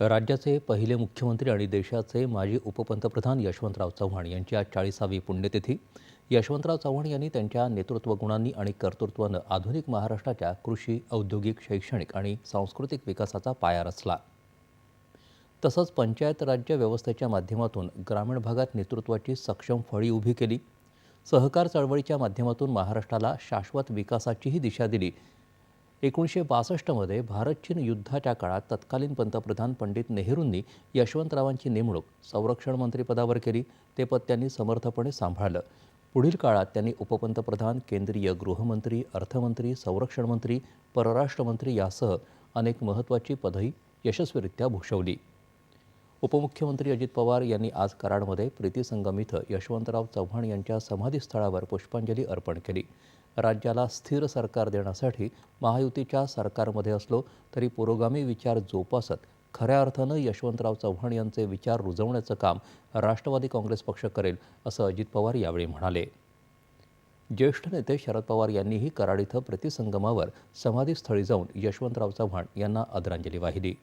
राज्याचे पहिले मुख्यमंत्री आणि देशाचे माजी उपपंतप्रधान यशवंतराव चव्हाण यांची आज चाळीसावी पुण्यतिथी. यशवंतराव चव्हाण यांनी त्यांच्या नेतृत्व गुणांनी आणि कर्तृत्वानं आधुनिक महाराष्ट्राच्या कृषी औद्योगिक शैक्षणिक आणि सांस्कृतिक विकासाचा पाया रचला. तसंच पंचायत राज्य व्यवस्थेच्या माध्यमातून ग्रामीण भागात नेतृत्वाची सक्षम फळी उभी केली. सहकार चळवळीच्या माध्यमातून महाराष्ट्राला शाश्वत विकासाचीही दिशा दिली. एकोणीसशे बासष्टमध्ये भारत चीन युद्धाच्या काळात तत्कालीन पंतप्रधान पंडित नेहरूंनी यशवंतरावांची नेमणूक संरक्षण मंत्रीपदावर केली. ते पद त्यांनी समर्थपणे सांभाळलं. पुढील काळात त्यांनी उपपंतप्रधान केंद्रीय गृहमंत्री अर्थमंत्री संरक्षण मंत्री परराष्ट्र मंत्री यासह अनेक महत्त्वाची पदही यशस्वीरित्या भूषवली. उपमुख्यमंत्री अजित पवार यांनी आज कराडमध्ये प्रीतीसंगम इथं यशवंतराव चव्हाण यांच्या समाधीस्थळावर पुष्पांजली अर्पण केली. राज्याला स्थिर सरकार देण्यासाठी महायुतीच्या सरकारमध्ये असलो तरी पुरोगामी विचार जोपासत खऱ्या अर्थानं यशवंतराव चव्हाण यांचे विचार रुजवण्याचं काम राष्ट्रवादी काँग्रेस पक्ष करेल असं अजित पवार यावेळी म्हणाले. ज्येष्ठ नेते शरद पवार यांनीही कराड इथं प्रतिसंगमावर समाधीस्थळी जाऊन यशवंतराव चव्हाण यांना आदरांजली वाहिली.